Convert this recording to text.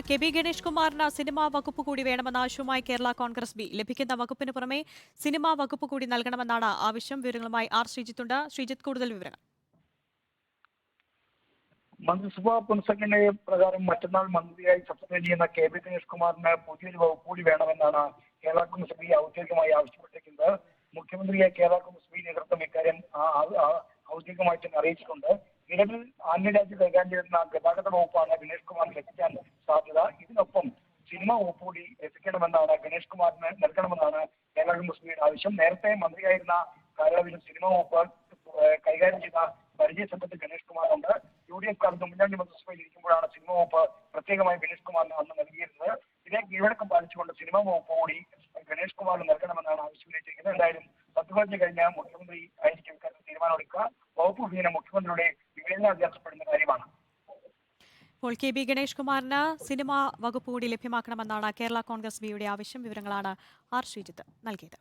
K B Ganesh കുമാറിന് cinema വകുപ്പ് കൂടി വേണമെന്ന ആവശ്യവുമായി കേരള കോൺഗ്രസ് ബി. ലഭിക്കുന്ന വകുപ്പിന് പുറമെ സിനിമാ വകുപ്പ് കൂടി നൽകണമെന്നാണ് ആവശ്യം. വിവരങ്ങളുമായി ആർ ശ്രീജിത്തുണ്ട്. ശ്രീജിത്ത് കൂടുതൽ വിവരങ്ങൾ. മന്ത്രിസഭാ പുനഃസംഘടന പ്രകാരം മറ്റന്നാൾ മന്ത്രിയായി സത്യം ചെയ്യുന്ന കെ ബി ഗണേഷ് കുമാറിന് പുതിയൊരു വകുപ്പ് കൂടി വേണമെന്നാണ് കേരള കോൺഗ്രസ് ബി ഔദ്യോഗികമായി ആവശ്യപ്പെട്ടിരിക്കുന്നത്. മുഖ്യമന്ത്രിയെ കേരള കോൺഗ്രസ് ബി നേതൃത്വം ഇക്കാര്യം ആ- ആ- ആ ഔദ്യോഗികമായി തന്നെ അറിയിച്ചിട്ടുണ്ട്. നിലവിൽ അന്യരാജ്യ കൈകാര്യം ചെയ്യുന്ന ഗതാഗത വകുപ്പാണ് ഗണേഷ് കുമാർ ലഭിക്കാൻ സാധ്യത. ഇതിനൊപ്പം സിനിമ വകുപ്പ് എത്തിക്കണമെന്നാണ് ഗണേഷ് കുമാറിന് നൽകണമെന്നാണ് കേരള മുസ്ലിം ആവശ്യം. നേരത്തെ മന്ത്രിയായിരുന്ന കാലയളവിലും സിനിമ വകുപ്പ് കൈകാര്യം ചെയ്ത പരിചയസമ്പത്ത് ഗണേഷ് കുമാറുണ്ട്. യു ഡി എഫ് കാലത്ത് ഉമ്മൻചാണ്ടി മന്ത്രിസഭയിൽ ഇരിക്കുമ്പോഴാണ് സിനിമ വകുപ്പ് പ്രത്യേകമായി ഗണേഷ് കുമാറിന് അന്ന് നൽകിയിരുന്നത്. ഇതേ കീഴടക്കം പാലിച്ചുകൊണ്ട് സിനിമ വകുപ്പ് കൂടി ഗണേഷ് കുമാറിന് നൽകണമെന്നാണ് ആവശ്യം ഉന്നയിച്ചിരിക്കുന്നത്. എന്തായാലും പതിനഞ്ച് കഴിഞ്ഞ മുഖ്യമന്ത്രി ആയിരിക്കും തീരുമാനമെടുക്കുക. വകുപ്പ് മുഖ്യമന്ത്രിയുടെ വിവേചനാധ്യാസപ്പെടുന്ന കാര്യമാണ്. ഇപ്പോൾ കെ ബി ഗണേഷ് കുമാറിന് സിനിമാ വകുപ്പ് കൂടി ലഭ്യമാക്കണമെന്നാണ് കേരള കോൺഗ്രസ് ബിയുടെ ആവശ്യം. വിവരങ്ങളാണ് ആർ ശ്രീജിത്ത് നൽകിയത്.